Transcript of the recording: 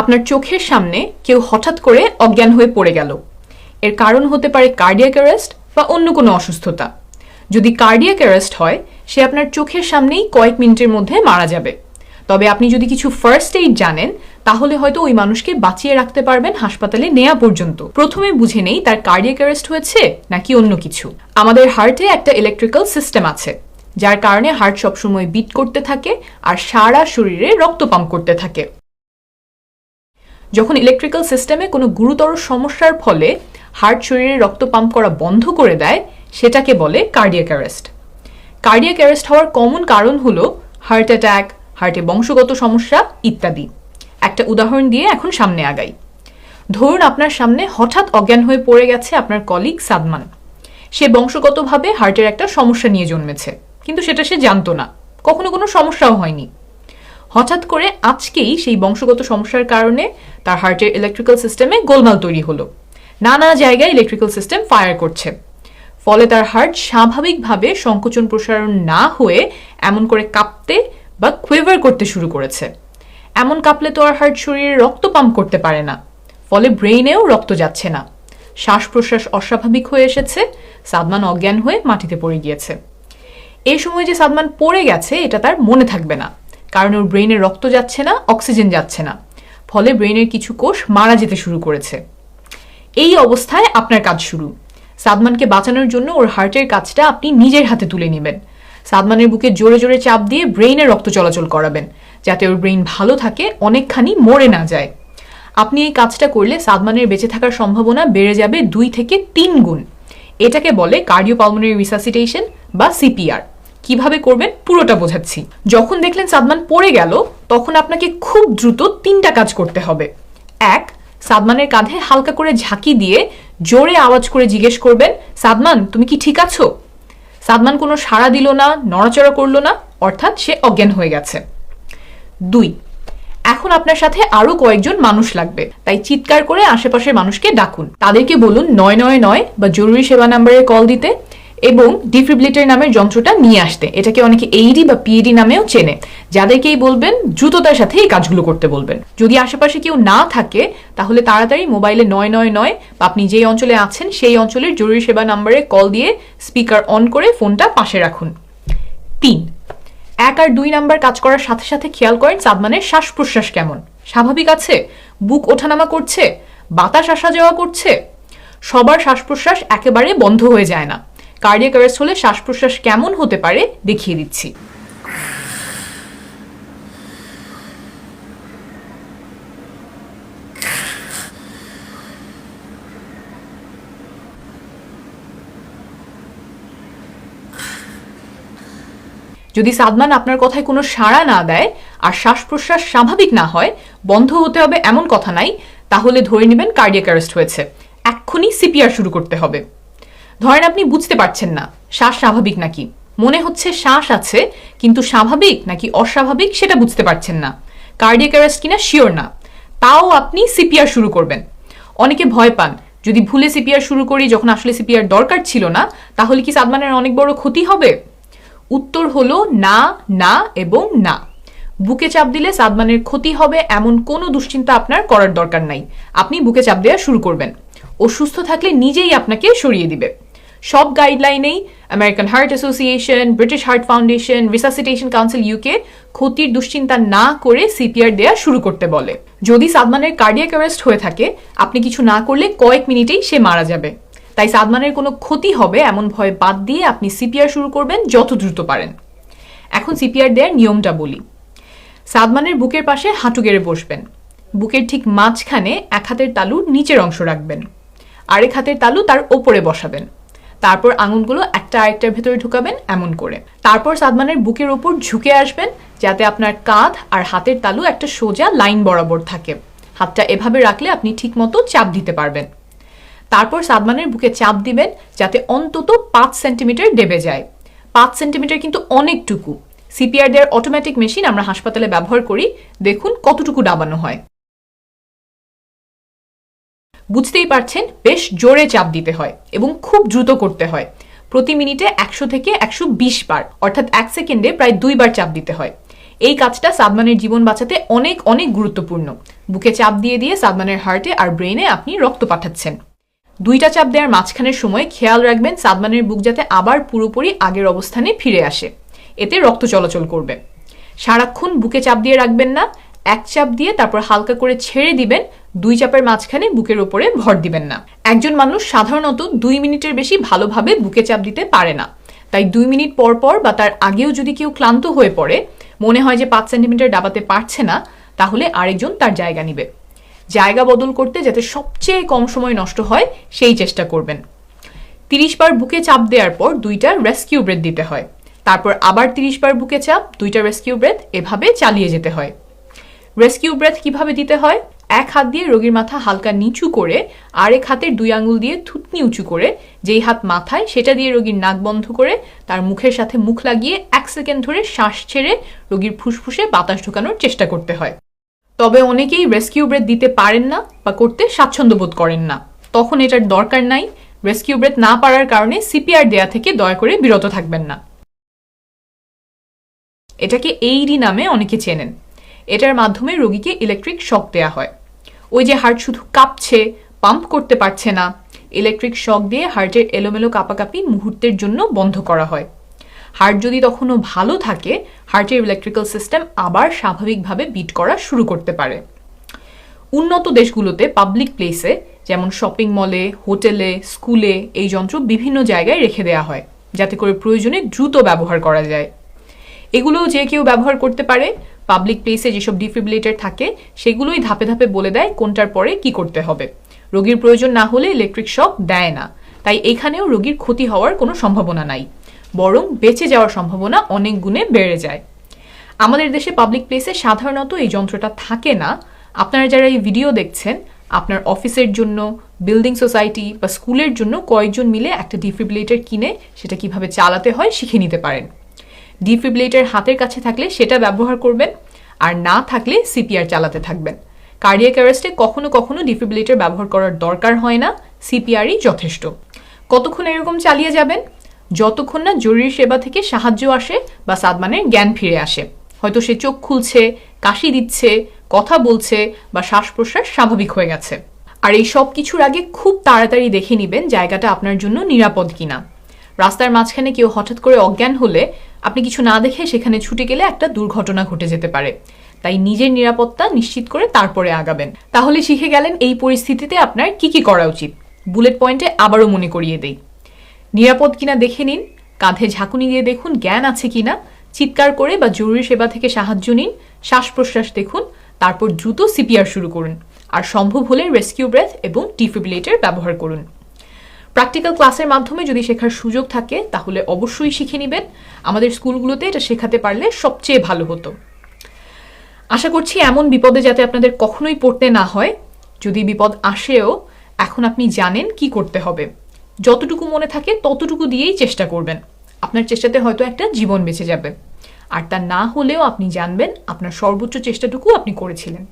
আপনার চোখের সামনে কেউ হঠাৎ করে অজ্ঞান হয়ে পড়ে গেল। এর কারণ হতে পারে কার্ডিয়াক অ্যারেস্ট বা অন্য কোনো অসুস্থতা। যদি কার্ডিয়াক অ্যারেস্ট হয়, সে আপনার চোখের সামনেই কয়েক মিনিটের মধ্যে মারা যাবে। তবে আপনি যদি কিছু ফার্স্ট এইড জানেন, তাহলে হয়তো ওই মানুষকে বাঁচিয়ে রাখতে পারবেন হাসপাতালে নেওয়া পর্যন্ত। প্রথমে বুঝে নেই তার কার্ডিয়াক অ্যারেস্ট হয়েছে নাকি অন্য কিছু। আমাদের হার্টে একটা ইলেকট্রিক্যাল সিস্টেম আছে, যার কারণে হার্ট সবসময় বিট করতে থাকে আর সারা শরীরে রক্ত পাম্প করতে থাকে। যখন ইলেকট্রিক্যাল সিস্টেমে কোনো গুরুতর সমস্যার ফলে হার্ট শরীরে রক্ত পাম্প করা বন্ধ করে দেয়, সেটাকে বলে কার্ডিয়াক অ্যারেস্ট কার্ডিয়াক অ্যারেস্ট হওয়ার কমন কারণ হলো হার্ট অ্যাটাক হার্টে বংশগত সমস্যা ইত্যাদি। একটা উদাহরণ দিয়ে এখন সামনে আগাই। ধরুন আপনার সামনে হঠাৎ অজ্ঞান হয়ে পড়ে গেছে আপনার কলিগ সাদমান। সে বংশগতভাবে হার্টের একটা সমস্যা নিয়ে জন্মেছে, কিন্তু সেটা সে জানতো না। কখনো কোনো সমস্যাও হয়নি। হঠাৎ করে আজকেই সেই বংশগত সমস্যার কারণে তার হার্টের ইলেকট্রিক্যাল সিস্টেমে গোলমাল তৈরি হলো। নানা জায়গায় ইলেকট্রিক্যাল সিস্টেম ফায়ার করছে। ফলে তার হার্ট স্বাভাবিকভাবে সংকোচন প্রসারণ না হয়ে এমন করে কাঁপতে বা কুইভার করতে শুরু করেছে। এমন কাঁপলে তো আর হার্ট শরীরে রক্ত পাম্প করতে পারে না। ফলে ব্রেইনেও রক্ত যাচ্ছে না। শ্বাস প্রশ্বাস অস্বাভাবিক হয়ে এসেছে। সাদমান অজ্ঞান হয়ে মাটিতে পড়ে গিয়েছে। এই সময় যে সাদমান পড়ে গেছে, এটা তার মনে থাকবে না। কারণ ওর ব্রেইনে রক্ত যাচ্ছে না অক্সিজেন যাচ্ছে না। ফলে ব্রেইনের কিছু কোষ মারা যেতে শুরু করেছে। এই অবস্থায় আপনার কাজ শুরু। সাদমানকে বাঁচানোর জন্য ওর হার্টের কাজটা আপনি নিজের হাতে তুলে নেবেন। সাদমানের বুকে জোরে জোরে চাপ দিয়ে ব্রেইনে রক্ত চলাচল করাবেন, যাতে ওর ব্রেইন ভালো থাকে, অনেকখানি মরে না যায়। আপনি এই কাজটা করলে সাদমানের বেঁচে থাকার সম্ভাবনা বেড়ে যাবে দুই থেকে তিন গুণ। এটাকে বলে কার্ডিওপালমোনারি রিসাসিটেশন বা সিপিআর কীভাবে করবেন পুরোটা বোঝাচ্ছি। যখন দেখলেন সাদমান পড়ে গেল, তখন আপনাকে খুব দ্রুত তিনটা কাজ করতে হবে। এক, সাদমানের কাঁধে হালকা করে ঝাঁকি দিয়ে জোরে আওয়াজ করে জিজ্ঞেস করবেন, সাদমান, তুমি কি ঠিক আছো? সাদমান কোনো সাড়া দিল না, নড়াচড়া করল না, অর্থাৎ সে অজ্ঞান হয়ে গেছে। দুই, এখন আপনার সাথে আরও কয়েকজন মানুষ লাগবে, তাই চিৎকার করে আশেপাশের মানুষকে ডাকুন। তাদেরকে বলুন নয় নয় নয় বা জরুরি সেবা নাম্বারে কল দিতে। এবং ডিফিব্রিলেটর নামের যন্ত্রটা নিয়ে আসতে। এটাকে অনেকে এইডি বা পিএডি নামেও চেনে। যাদেরকেই বলবেন, দ্রুততার সাথে এই কাজগুলো করতে বলবেন। যদি আশেপাশে কেউ না থাকে, তাহলে তাড়াতাড়ি মোবাইলে নয় নয় নয় বা আপনি যেই অঞ্চলে আছেন, সেই অঞ্চলের জরুরি সেবা নাম্বারে কল দিয়ে স্পিকার অন করে ফোনটা পাশে রাখুন। তিন, এক আর দুই নাম্বার কাজ করার সাথে সাথে খেয়াল করেন সাদমানের শ্বাস প্রশ্বাস কেমন। স্বাভাবিক আছে? বুক ওঠানামা করছে? বাতাস আসা যাওয়া করছে? সবার শ্বাস প্রশ্বাস একেবারে বন্ধ হয়ে যায় না। কার্ডিয়াক অ্যারেস্ট হলে শ্বাস প্রশ্বাস কেমন হতে পারে দেখিয়ে দিচ্ছি। যদি সাদমান আপনার কথায় কোনো সাড়া না দেয় আর শ্বাস প্রশ্বাস স্বাভাবিক না হয়, বন্ধ হতে হবে এমন কথা নাই, তাহলে ধরে নেবেন কার্ডিয়াক অ্যারেস্ট হয়েছে। এক্ষুনি সিপিআর শুরু করতে হবে। ধরেন আপনি বুঝতে পারছেন না, শ্বাস স্বাভাবিক নাকি? মনে হচ্ছে শ্বাস আছে, কিন্তু স্বাভাবিক নাকি অস্বাভাবিক সেটা বুঝতে পারছেন না। কার্ডিয়াক অ্যারেস্ট কিনা? শিওর না। তাও আপনি সিপিআর শুরু করবেন। অনেকে ভয় পান, যদি ভুলে সিপিআর শুরু করি, যখন আসলে সিপিআর দরকার ছিল না, তাহলে কি সাদমানের অনেক বড় ক্ষতি হবে? উত্তর হলো না না এবং না। বুকে চাপ দিলে সাদমানের ক্ষতি হবে এমন কোনো দুশ্চিন্তা আপনার করার দরকার নাই। আপনি বুকে চাপ দেওয়া শুরু করবেন। ও সুস্থ থাকলে নিজেই আপনাকে সরিয়ে দিবে। সব গাইডলাইনেই American heart association British heart foundation resuscitation council UK ক্ষতির দুশ্চিন্তা না করে সিপিআর দেয়া শুরু করতে বলে। যদি সাদমানের কার্ডিয়াক অ্যারেস্ট হয়ে থাকে, আপনি কিছু না করলে কয়েক মিনিটেই সে মারা যাবে। তাই সাদমানের কোনো ক্ষতি হবে এমন ভয় বাদ দিয়ে আপনি সিপিআর শুরু করবেন যত দ্রুত পারেন। এখন সিপিআর দেওয়ার নিয়মটা বলি। সাদমানের বুকের পাশে হাঁটু গেড়ে বসবেন। বুকের ঠিক মাঝখানে এক হাতের তালু নিচের অংশ রাখবেন। আরেক হাতের তালু তার ওপরে বসাবেন। তারপর আঙুলগুলো একটা আরেকটার ভেতরে ঢুকাবেন এমন করে। তারপর সাদমানের বুকের ওপর ঝুঁকে আসবেন যাতে আপনার কাঁধ আর হাতের তালু একটা সোজা লাইন বরাবর থাকে। হাতটা এভাবে রাখলে আপনি ঠিকমতো চাপ দিতে পারবেন। তারপর সাদমানের বুকে চাপ দিবেন যাতে অন্তত পাঁচ সেন্টিমিটার ডেবে যায়। পাঁচ সেন্টিমিটার কিন্তু অনেকটুকু। সিপিআর দেওয়ার অটোমেটিক মেশিন আমরা হাসপাতালে ব্যবহার করি। দেখুন কতটুকু ডাবানো হয়। বুঝতেই পারছেন, বেশ জোরে চাপ দিতে হয় এবং খুব দ্রুত করতে হয়। প্রতি মিনিটে একশো থেকে একশো বিশ বার, অর্থাৎ এক সেকেন্ডে প্রায় দুইবার চাপ দিতে হয়। এই কাজটা সাদমানের জীবন বাঁচাতে অনেক অনেক গুরুত্বপূর্ণ। বুকে চাপ দিয়ে দিয়ে সাদমানের হার্টে আর ব্রেনে আপনি রক্ত পাঠাচ্ছেন। দুইটা চাপ দেওয়ার মাঝখানের সময় খেয়াল রাখবেন, সাদমানের বুক যাতে আবার পুরোপুরি আগের অবস্থানে ফিরে আসে। এতে রক্ত চলাচল করবে। সারাক্ষণ বুকে চাপ দিয়ে রাখবেন না, এক চাপ দিয়ে তারপর হালকা করে ছেড়ে দিবেন দুই চাপের মাঝখানে বুকের ওপরে ভর দিবেন না। একজন মানুষ সাধারণত দুই মিনিটের বেশি ভালোভাবে বুকে চাপ দিতে পারে না। তাই দুই মিনিট পর পর বা তার আগেও যদি কেউ ক্লান্ত হয়ে পড়ে, মনে হয় যে পাঁচ সেন্টিমিটার ডাবাতে পারছে না, তাহলে আরেকজন তার জায়গা নিবে। জায়গা বদল করতে যাতে সবচেয়ে কম সময় নষ্ট হয়, সেই চেষ্টা করবেন। তিরিশ বার বুকে চাপ দেওয়ার পর দুইটা রেস্কিউ ব্রেথ দিতে হয়। তারপর আবার তিরিশ বার বুকে চাপ, দুইটা রেস্কিউ ব্রেথ এভাবে চালিয়ে যেতে হয়। রেস্কিউ ব্রেথ কীভাবে দিতে হয়? এক হাত দিয়ে রোগীর মাথা হালকা নিচু করে, আরেক হাতের দুই আঙুল দিয়ে থুতনি উঁচু করে, যেই হাত মাথায় সেটা দিয়ে রোগীর নাক বন্ধ করে, তার মুখের সাথে মুখ লাগিয়ে এক সেকেন্ড ধরে শ্বাস ছেড়ে রোগীর ফুসফুসে বাতাস ঢোকানোর চেষ্টা করতে হয়। তবে অনেকেই রেস্কিউ ব্রেথ দিতে পারেন না বা করতে স্বাচ্ছন্দ্য বোধ করেন না। তখন এটার দরকার নাই। রেস্কিউ ব্রেথ না পারার কারণে সিপিআর দেয়া থেকে দয়া করে বিরত থাকবেন না। এটাকে এইডি নামে অনেকে চেনেন। এটার মাধ্যমে রোগীকে ইলেকট্রিক শক দেয়া হয়। ওই যে হার্ট শুধু কাঁপছে পাম্প করতে পারছে না। ইলেকট্রিক শক দিয়ে হার্টের এলোমেলো কাপাকাপি মুহূর্তের জন্য বন্ধ করা হয়। হার্ট যদি তখনও ভালো থাকে, হার্টের ইলেকট্রিক্যাল সিস্টেম আবার স্বাভাবিকভাবে বিট করা শুরু করতে পারে। উন্নত দেশগুলোতে পাবলিক প্লেসে যেমন শপিং মলে হোটেলে স্কুলে এই যন্ত্র বিভিন্ন জায়গায় রেখে দেওয়া হয়, যাতে করে প্রয়োজনে দ্রুত ব্যবহার করা যায়। এগুলোও যে কেউ ব্যবহার করতে পারে পাবলিক প্লেসে যেসব ডিফিব্রিলেটর থাকে, সেগুলোই ধাপে ধাপে বলে দেয় কোনটার পরে কি করতে হবে। রোগীর প্রয়োজন না হলে ইলেকট্রিক শক দেয় না। তাই এখানেও রোগীর ক্ষতি হওয়ার কোনো সম্ভাবনা নাই। বরং বেঁচে যাওয়ার সম্ভাবনা অনেক গুণে বেড়ে যায়। আমাদের দেশে পাবলিক প্লেসে সাধারণত এই যন্ত্রটা থাকে না। আপনারা যারা এই ভিডিও দেখছেন, আপনার অফিসের জন্য বিল্ডিং সোসাইটি বা স্কুলের জন্য কয়েকজন মিলে একটা ডিফিব্রিলেটর কিনে, সেটা কীভাবে চালাতে হয় শিখে নিতে পারেন। ডিফিব্রিলেটর হাতের কাছে থাকলে সেটা ব্যবহার করবেন, আর না থাকলে সিপিআর চালাতে থাকবেন। কার্ডিয়াক অ্যারেস্টে কখনো কখনো ডিফিব্রিলেটর ব্যবহার করার দরকার হয় না, সিপিআরই যথেষ্ট। কতক্ষণ এরকম চালিয়ে যাবেন? যতক্ষণ না জরুরি সেবা থেকে সাহায্য আসে বা সাদমানের জ্ঞান ফিরে আসে। হয়তো সে চোখ খুলছে, কাশি দিচ্ছে, কথা বলছে বা শ্বাস প্রশ্বাস স্বাভাবিক হয়ে গেছে। আর এই সব কিছুর আগে খুব তাড়াতাড়ি দেখে নেবেন জায়গাটা আপনার জন্য নিরাপদ কিনা। রাস্তার মাঝখানে কেউ হঠাৎ করে অজ্ঞান হলে আপনি কিছু না দেখে সেখানে ছুটে গেলে একটা দুর্ঘটনা ঘটে যেতে পারে। তাই নিজের নিরাপত্তা নিশ্চিত করে তারপরে আগাবেন। তাহলে শিখে গেলেন এই পরিস্থিতিতে আপনার কি কি করা উচিত। বুলেট পয়েন্টে আবারও মনে করিয়ে দেই। নিরাপদ কিনা দেখে নিন। কাঁধে ঝাঁকুনি দিয়ে দেখুন জ্ঞান আছে কিনা। চিৎকার করে বা জরুরি সেবা থেকে সাহায্য নিন। শ্বাস প্রশ্বাস দেখুন। তারপর দ্রুত সিপিআর শুরু করুন। আর সম্ভব হলে রেস্কিউ ব্রেথ এবং ডিফিব্রিলেটর ব্যবহার করুন। প্র্যাকটিক্যাল ক্লাসের মাধ্যমে যদি শেখার সুযোগ থাকে, তাহলে অবশ্যই শিখে নেবেন। আমাদের স্কুলগুলোতে এটা শেখাতে পারলে সবচেয়ে ভালো হতো। আশা করছি এমন বিপদে যাতে আপনাদের কখনোই পড়তে না হয়। যদি বিপদ আসেও, এখন আপনি জানেন কি করতে হবে। যতটুকু মনে থাকে, ততটুকু দিয়েই চেষ্টা করবেন। আপনার চেষ্টাতে হয়তো একটা জীবন বেঁচে যাবে। আর তা না হলেও আপনি জানবেন, আপনার সর্বোচ্চ চেষ্টাটুকু আপনি করেছিলেন।